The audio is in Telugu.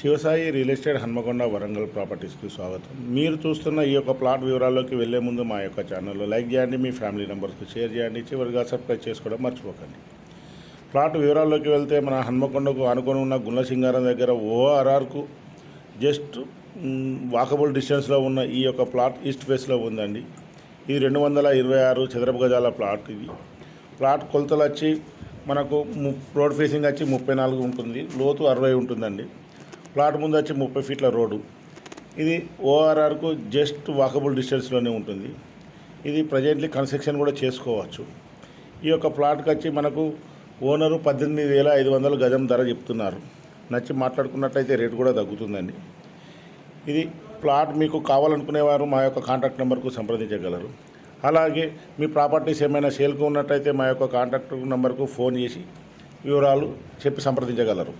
శివసాయి రియల్ ఎస్టేట్ హన్మకొండ వరంగల్ ప్రాపర్టీస్కి స్వాగతం. మీరు చూస్తున్న ఈ యొక్క ప్లాట్ వివరాల్లోకి వెళ్ళే ముందు మా యొక్క ఛానల్లో లైక్ చేయండి మీ ఫ్యామిలీ నెంబర్స్కి షేర్ చేయండి చివరిగా సబ్స్క్రైబ్ చేసుకోవడం మర్చిపోకండి. ప్లాట్ వివరాల్లోకి వెళ్తే మన హన్మకొండకు అనుకుని ఉన్న గుండ్లసింగారం దగ్గర ఓఆర్ఆర్కు జస్ట్ వాకబుల్ డిస్టెన్స్లో ఉన్న ఈ యొక్క ప్లాట్ ఈస్ట్ ఫేస్లో ఉందండి. ఇది రెండు వందల ఇరవై ఆరు చదరపు గజాల ప్లాట్ ఇది. ప్లాట్ కొలతలు వచ్చి మనకు ము రోడ్ ఫేసింగ్ వచ్చి ముప్పై నాలుగు ఉంటుంది లోతు అరవై ఉంటుందండి. ప్లాట్ ముందు వచ్చి ముప్పై ఫీట్ల రోడ్డు. ఇది ఓఆర్ఆర్కు జస్ట్ వాకబుల్ డిస్టెన్స్లోనే ఉంటుంది. ఇది ప్రజెంట్లీ కన్స్ట్రక్షన్ కూడా చేసుకోవచ్చు. ఈ యొక్క ప్లాట్కి వచ్చి మనకు ఓనరు పద్దెనిమిది వేల ఐదు వందలు గజం ధర చెప్తున్నారు. నచ్చి మాట్లాడుకున్నట్లయితే రేటు కూడా తగ్గుతుందండి. ఇది ప్లాట్ మీకు కావాలనుకునేవారు మా యొక్క కాంటాక్ట్ నెంబర్కు సంప్రదించగలరు. అలాగే మీ ప్రాపర్టీస్ ఏమైనా సేల్కు ఉన్నట్టయితే మా యొక్క కాంటాక్ట్ నెంబర్కు ఫోన్ చేసి వివరాలు చెప్పి సంప్రదించగలరు.